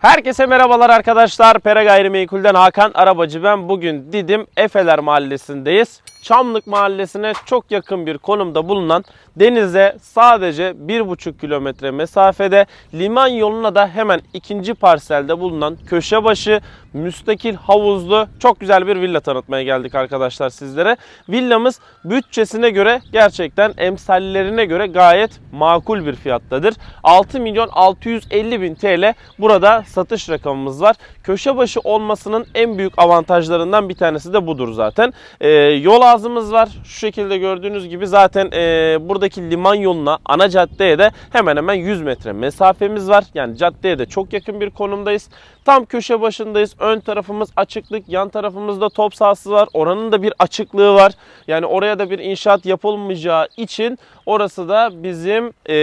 Herkese merhabalar arkadaşlar. Pere Gayrimenkul'den Hakan Arabacı ben. Bugün Didim Efeler Mahallesi'ndeyiz. Çamlık Mahallesi'ne çok yakın bir konumda bulunan denize sadece 1,5 kilometre mesafede liman yoluna da hemen ikinci parselde bulunan köşebaşı müstakil havuzlu çok güzel bir villa tanıtmaya geldik arkadaşlar sizlere. Villamız bütçesine göre gerçekten emsallerine göre gayet makul bir fiyattadır. 6 milyon 650 bin TL burada satış rakamımız var. Köşebaşı olmasının en büyük avantajlarından bir tanesi de budur zaten. Ee, yol ağzımız var. Şu şekilde gördüğünüz gibi zaten e, buradaki liman yoluna ana caddeye de hemen hemen 100 metre mesafemiz var. Yani caddeye de çok yakın bir konumdayız. Tam köşe başındayız. Ön tarafımız açıklık, yan tarafımızda top sahası var. Oranın da bir açıklığı var. Yani oraya da bir inşaat yapılmayacağı için orası da bizim e,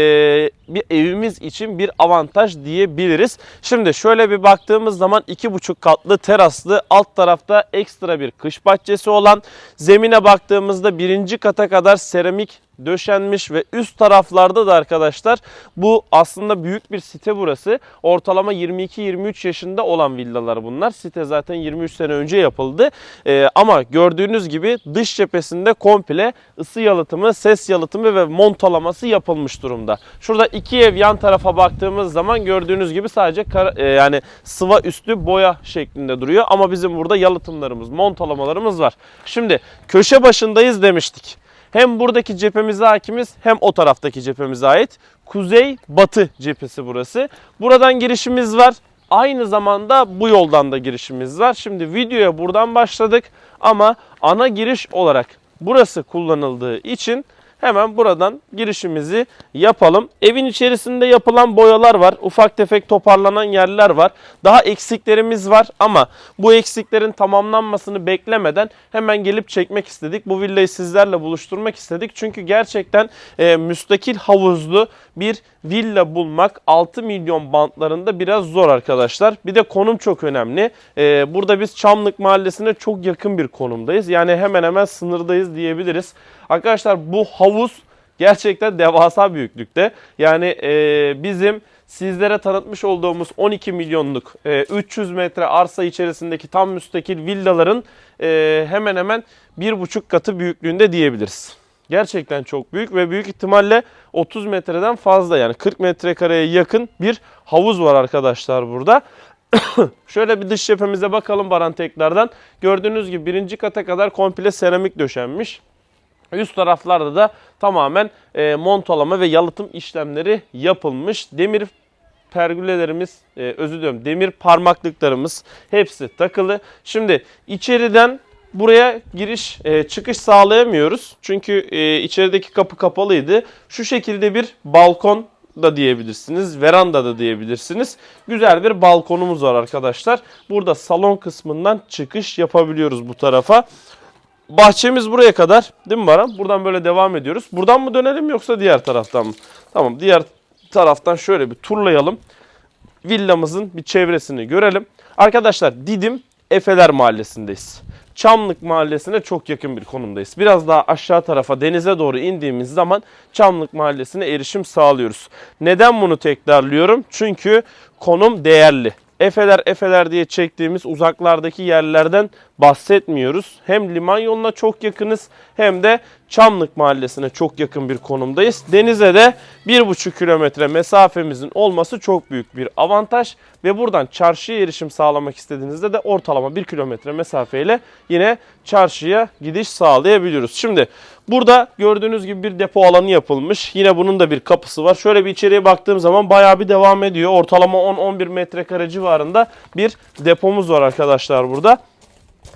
bir evimiz için bir avantaj diyebiliriz. Şimdi şöyle bir baktığımız zaman iki buçuk katlı teraslı alt tarafta ekstra bir kış bahçesi olan zemine baktığımızda birinci kata kadar seramik döşenmiş ve üst taraflarda da arkadaşlar bu aslında büyük bir site burası. Ortalama 22-23 yaşında olan villalar bunlar. Site zaten 23 sene önce yapıldı. Ee, ama gördüğünüz gibi dış cephesinde komple ısı yalıtımı, ses yalıtımı ve montalaması yapılmış durumda. Şurada iki ev yan tarafa baktığımız zaman gördüğünüz gibi sadece kara- e, yani sıva üstü boya şeklinde duruyor. Ama bizim burada yalıtımlarımız, montalamalarımız var. Şimdi köşe başındayız demiştik. Hem buradaki cephemize hakimiz hem o taraftaki cephemize ait. Kuzey batı cephesi burası. Buradan girişimiz var. Aynı zamanda bu yoldan da girişimiz var. Şimdi videoya buradan başladık ama ana giriş olarak burası kullanıldığı için hemen buradan girişimizi yapalım. Evin içerisinde yapılan boyalar var. Ufak tefek toparlanan yerler var. Daha eksiklerimiz var ama bu eksiklerin tamamlanmasını beklemeden hemen gelip çekmek istedik. Bu villayı sizlerle buluşturmak istedik. Çünkü gerçekten e, müstakil havuzlu bir villa bulmak 6 milyon bantlarında biraz zor arkadaşlar. Bir de konum çok önemli. E, burada biz Çamlık Mahallesi'ne çok yakın bir konumdayız. Yani hemen hemen sınırdayız diyebiliriz. Arkadaşlar bu havuz gerçekten devasa büyüklükte. Yani e, bizim sizlere tanıtmış olduğumuz 12 milyonluk e, 300 metre arsa içerisindeki tam müstakil villaların e, hemen hemen bir buçuk katı büyüklüğünde diyebiliriz. Gerçekten çok büyük ve büyük ihtimalle 30 metreden fazla yani 40 metrekareye yakın bir havuz var arkadaşlar burada. Şöyle bir dış cephemize bakalım Baran tekrardan. Gördüğünüz gibi birinci kata kadar komple seramik döşenmiş. Üst taraflarda da tamamen e, montalama ve yalıtım işlemleri yapılmış. Demir pergülelerimiz, e, özür diliyorum demir parmaklıklarımız hepsi takılı. Şimdi içeriden buraya giriş e, çıkış sağlayamıyoruz. Çünkü e, içerideki kapı kapalıydı. Şu şekilde bir balkon da diyebilirsiniz. Veranda da diyebilirsiniz. Güzel bir balkonumuz var arkadaşlar. Burada salon kısmından çıkış yapabiliyoruz bu tarafa. Bahçemiz buraya kadar değil mi Baran? Buradan böyle devam ediyoruz. Buradan mı dönelim yoksa diğer taraftan mı? Tamam diğer taraftan şöyle bir turlayalım. Villamızın bir çevresini görelim. Arkadaşlar Didim Efeler Mahallesi'ndeyiz. Çamlık Mahallesi'ne çok yakın bir konumdayız. Biraz daha aşağı tarafa denize doğru indiğimiz zaman Çamlık Mahallesi'ne erişim sağlıyoruz. Neden bunu tekrarlıyorum? Çünkü konum değerli. Efeler Efeler diye çektiğimiz uzaklardaki yerlerden bahsetmiyoruz. Hem liman yoluna çok yakınız hem de Çamlık Mahallesi'ne çok yakın bir konumdayız. Denize de 1,5 kilometre mesafemizin olması çok büyük bir avantaj. Ve buradan çarşıya erişim sağlamak istediğinizde de ortalama 1 kilometre mesafeyle yine çarşıya gidiş sağlayabiliyoruz. Şimdi burada gördüğünüz gibi bir depo alanı yapılmış. Yine bunun da bir kapısı var. Şöyle bir içeriye baktığım zaman bayağı bir devam ediyor. Ortalama 10-11 metrekare civarında bir depomuz var arkadaşlar burada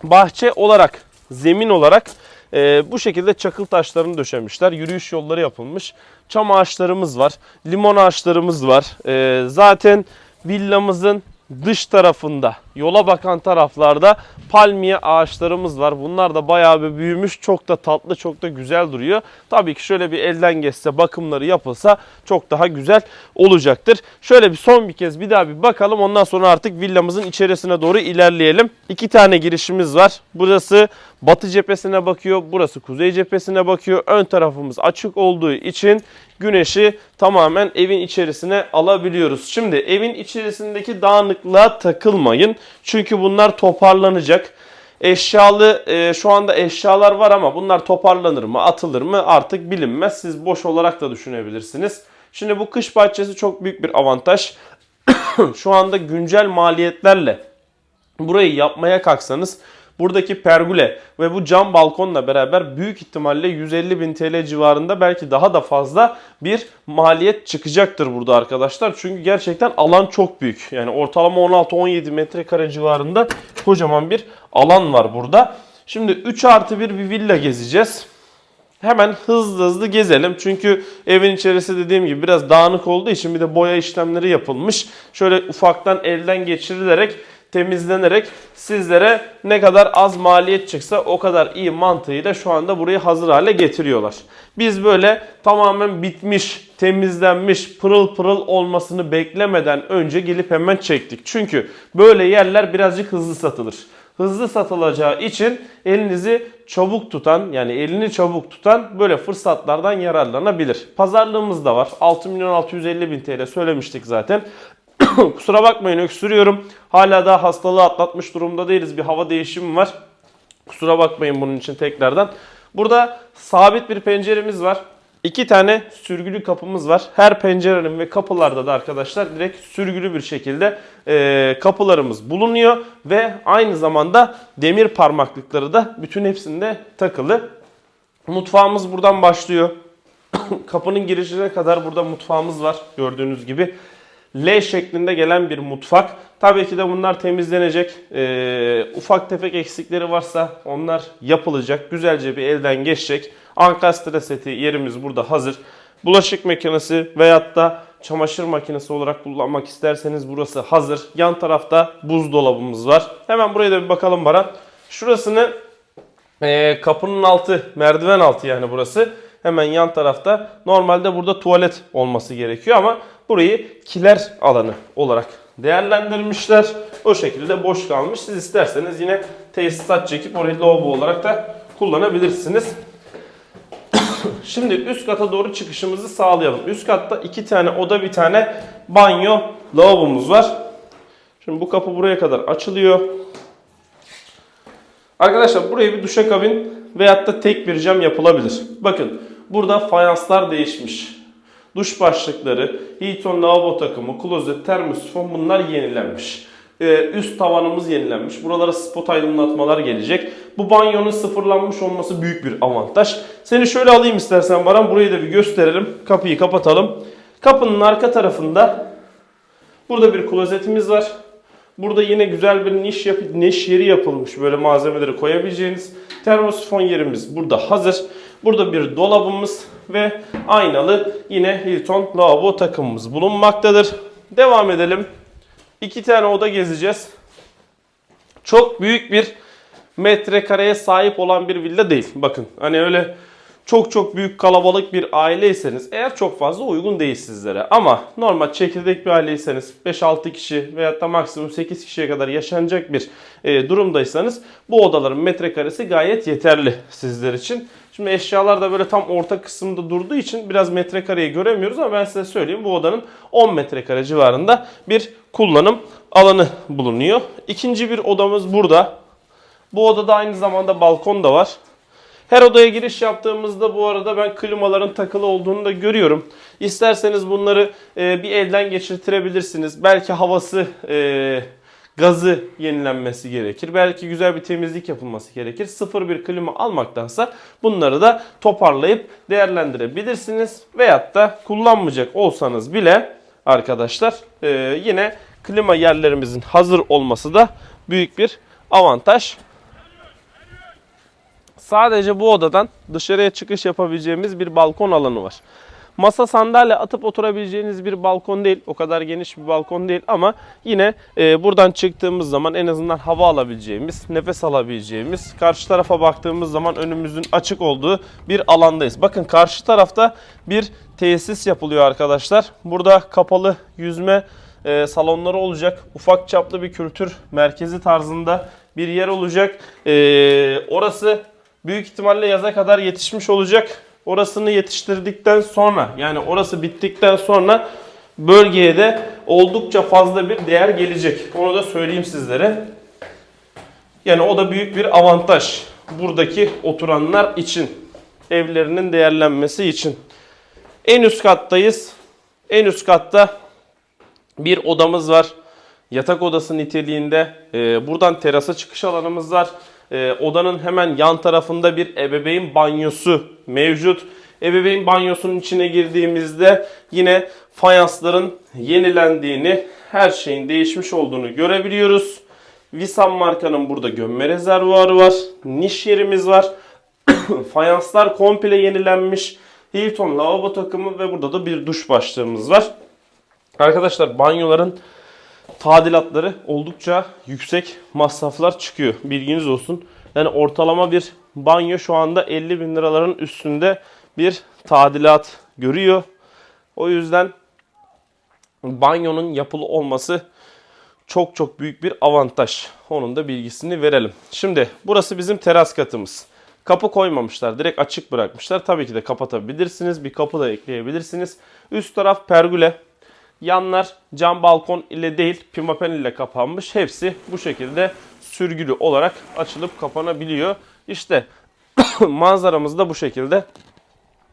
bahçe olarak, zemin olarak e, bu şekilde çakıl taşlarını döşemişler. Yürüyüş yolları yapılmış. Çam ağaçlarımız var. Limon ağaçlarımız var. E, zaten villamızın dış tarafında, yola bakan taraflarda palmiye ağaçlarımız var. Bunlar da bayağı bir büyümüş. Çok da tatlı, çok da güzel duruyor. Tabii ki şöyle bir elden geçse, bakımları yapılsa çok daha güzel olacaktır. Şöyle bir son bir kez bir daha bir bakalım. Ondan sonra artık villamızın içerisine doğru ilerleyelim. İki tane girişimiz var. Burası batı cephesine bakıyor. Burası kuzey cephesine bakıyor. Ön tarafımız açık olduğu için güneşi tamamen evin içerisine alabiliyoruz. Şimdi evin içerisindeki dağınıklığa takılmayın. Çünkü bunlar toparlanacak. Eşyalı e, şu anda eşyalar var ama bunlar toparlanır mı atılır mı artık bilinmez. Siz boş olarak da düşünebilirsiniz. Şimdi bu kış bahçesi çok büyük bir avantaj. şu anda güncel maliyetlerle burayı yapmaya kalksanız buradaki pergole ve bu cam balkonla beraber büyük ihtimalle 150 bin TL civarında belki daha da fazla bir maliyet çıkacaktır burada arkadaşlar. Çünkü gerçekten alan çok büyük. Yani ortalama 16-17 metrekare civarında kocaman bir alan var burada. Şimdi 3 artı 1 bir villa gezeceğiz. Hemen hızlı hızlı gezelim. Çünkü evin içerisi dediğim gibi biraz dağınık olduğu için bir de boya işlemleri yapılmış. Şöyle ufaktan elden geçirilerek temizlenerek sizlere ne kadar az maliyet çıksa o kadar iyi mantığıyla şu anda burayı hazır hale getiriyorlar. Biz böyle tamamen bitmiş, temizlenmiş, pırıl pırıl olmasını beklemeden önce gelip hemen çektik. Çünkü böyle yerler birazcık hızlı satılır hızlı satılacağı için elinizi çabuk tutan yani elini çabuk tutan böyle fırsatlardan yararlanabilir. Pazarlığımız da var. 6 milyon 650 bin TL söylemiştik zaten. Kusura bakmayın öksürüyorum. Hala da hastalığı atlatmış durumda değiliz. Bir hava değişimi var. Kusura bakmayın bunun için tekrardan. Burada sabit bir penceremiz var. İki tane sürgülü kapımız var. Her pencerenin ve kapılarda da arkadaşlar direkt sürgülü bir şekilde e, kapılarımız bulunuyor. Ve aynı zamanda demir parmaklıkları da bütün hepsinde takılı. Mutfağımız buradan başlıyor. Kapının girişine kadar burada mutfağımız var gördüğünüz gibi. L şeklinde gelen bir mutfak. Tabii ki de bunlar temizlenecek. Ee, ufak tefek eksikleri varsa onlar yapılacak. Güzelce bir elden geçecek. Ankastre seti yerimiz burada hazır. Bulaşık makinesi veyahut da çamaşır makinesi olarak kullanmak isterseniz burası hazır. Yan tarafta buzdolabımız var. Hemen buraya da bir bakalım Baran. Şurasını ee, kapının altı, merdiven altı yani burası. Hemen yan tarafta. Normalde burada tuvalet olması gerekiyor ama burayı kiler alanı olarak değerlendirmişler. O şekilde boş kalmış. Siz isterseniz yine tesisat çekip orayı lavabo olarak da kullanabilirsiniz. Şimdi üst kata doğru çıkışımızı sağlayalım. Üst katta iki tane oda bir tane banyo lavabomuz var. Şimdi bu kapı buraya kadar açılıyor. Arkadaşlar buraya bir duşakabin veyahut da tek bir cam yapılabilir. Bakın burada fayanslar değişmiş. Duş başlıkları, Hilton lavabo takımı, klozet, termosifon bunlar yenilenmiş. Ee, üst tavanımız yenilenmiş. Buralara spot aydınlatmalar gelecek. Bu banyonun sıfırlanmış olması büyük bir avantaj. Seni şöyle alayım istersen Baran. Burayı da bir gösterelim. Kapıyı kapatalım. Kapının arka tarafında burada bir klozetimiz var. Burada yine güzel bir niş, yap niş yeri yapılmış. Böyle malzemeleri koyabileceğiniz termosifon yerimiz burada hazır. Burada bir dolabımız ve aynalı yine Hilton lavabo takımımız bulunmaktadır. Devam edelim. İki tane oda gezeceğiz. Çok büyük bir metrekareye sahip olan bir villa değil. Bakın hani öyle çok çok büyük kalabalık bir aileyseniz eğer çok fazla uygun değil sizlere. Ama normal çekirdek bir aileyseniz 5-6 kişi veyahut da maksimum 8 kişiye kadar yaşanacak bir e, durumdaysanız bu odaların metrekaresi gayet yeterli sizler için. Şimdi eşyalar da böyle tam orta kısımda durduğu için biraz metrekareyi göremiyoruz ama ben size söyleyeyim bu odanın 10 metrekare civarında bir kullanım alanı bulunuyor. İkinci bir odamız burada. Bu odada aynı zamanda balkon da var. Her odaya giriş yaptığımızda bu arada ben klimaların takılı olduğunu da görüyorum. İsterseniz bunları e, bir elden geçirtirebilirsiniz. Belki havası, e, gazı yenilenmesi gerekir. Belki güzel bir temizlik yapılması gerekir. Sıfır bir klima almaktansa bunları da toparlayıp değerlendirebilirsiniz. Veyahut da kullanmayacak olsanız bile arkadaşlar e, yine klima yerlerimizin hazır olması da büyük bir avantaj. Sadece bu odadan dışarıya çıkış yapabileceğimiz bir balkon alanı var. Masa sandalye atıp oturabileceğiniz bir balkon değil. O kadar geniş bir balkon değil ama yine e, buradan çıktığımız zaman en azından hava alabileceğimiz, nefes alabileceğimiz, karşı tarafa baktığımız zaman önümüzün açık olduğu bir alandayız. Bakın karşı tarafta bir tesis yapılıyor arkadaşlar. Burada kapalı yüzme e, salonları olacak. Ufak çaplı bir kültür merkezi tarzında bir yer olacak. Ee, orası büyük ihtimalle yaza kadar yetişmiş olacak. Orasını yetiştirdikten sonra yani orası bittikten sonra bölgeye de oldukça fazla bir değer gelecek. Onu da söyleyeyim sizlere. Yani o da büyük bir avantaj buradaki oturanlar için. Evlerinin değerlenmesi için. En üst kattayız. En üst katta bir odamız var. Yatak odası niteliğinde. Ee, buradan terasa çıkış alanımız var. Ee, odanın hemen yan tarafında bir ebeveyn banyosu mevcut. Ebeveyn banyosunun içine girdiğimizde yine fayansların yenilendiğini, her şeyin değişmiş olduğunu görebiliyoruz. Visan markanın burada gömme rezervuarı var. Niş yerimiz var. Fayanslar komple yenilenmiş. Hilton lavabo takımı ve burada da bir duş başlığımız var. Arkadaşlar banyoların tadilatları oldukça yüksek masraflar çıkıyor. Bilginiz olsun. Yani ortalama bir banyo şu anda 50 bin liraların üstünde bir tadilat görüyor. O yüzden banyonun yapılı olması çok çok büyük bir avantaj. Onun da bilgisini verelim. Şimdi burası bizim teras katımız. Kapı koymamışlar. Direkt açık bırakmışlar. Tabii ki de kapatabilirsiniz. Bir kapı da ekleyebilirsiniz. Üst taraf pergüle. Yanlar cam balkon ile değil pimapen ile kapanmış. Hepsi bu şekilde sürgülü olarak açılıp kapanabiliyor. İşte manzaramız da bu şekilde.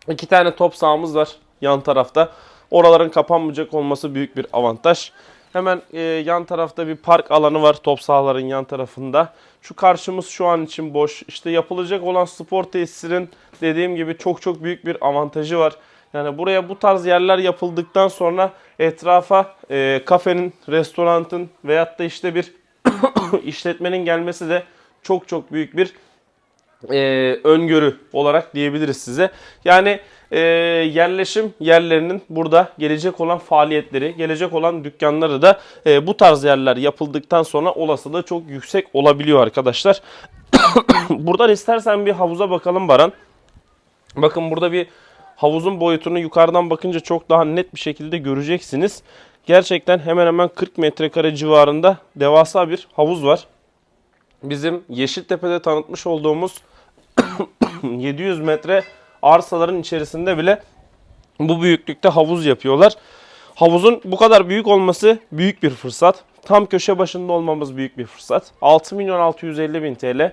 İki tane top sahamız var yan tarafta. Oraların kapanmayacak olması büyük bir avantaj. Hemen e, yan tarafta bir park alanı var top sahaların yan tarafında. Şu karşımız şu an için boş. İşte yapılacak olan spor tesisinin dediğim gibi çok çok büyük bir avantajı var. Yani buraya bu tarz yerler yapıldıktan sonra etrafa e, kafenin, restoranın veyahut da işte bir işletmenin gelmesi de çok çok büyük bir e, öngörü olarak diyebiliriz size. Yani e, yerleşim yerlerinin burada gelecek olan faaliyetleri, gelecek olan dükkanları da e, bu tarz yerler yapıldıktan sonra olasılığı çok yüksek olabiliyor arkadaşlar. Buradan istersen bir havuza bakalım Baran. Bakın burada bir havuzun boyutunu yukarıdan bakınca çok daha net bir şekilde göreceksiniz. Gerçekten hemen hemen 40 metrekare civarında devasa bir havuz var. Bizim Yeşiltepe'de tanıtmış olduğumuz 700 metre arsaların içerisinde bile bu büyüklükte havuz yapıyorlar. Havuzun bu kadar büyük olması büyük bir fırsat. Tam köşe başında olmamız büyük bir fırsat. 6 milyon 650 bin TL.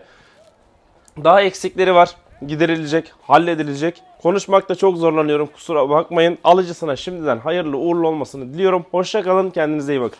Daha eksikleri var. Giderilecek, halledilecek. Konuşmakta çok zorlanıyorum. Kusura bakmayın. Alıcısına şimdiden hayırlı uğurlu olmasını diliyorum. Hoşça kalın. Kendinize iyi bakın.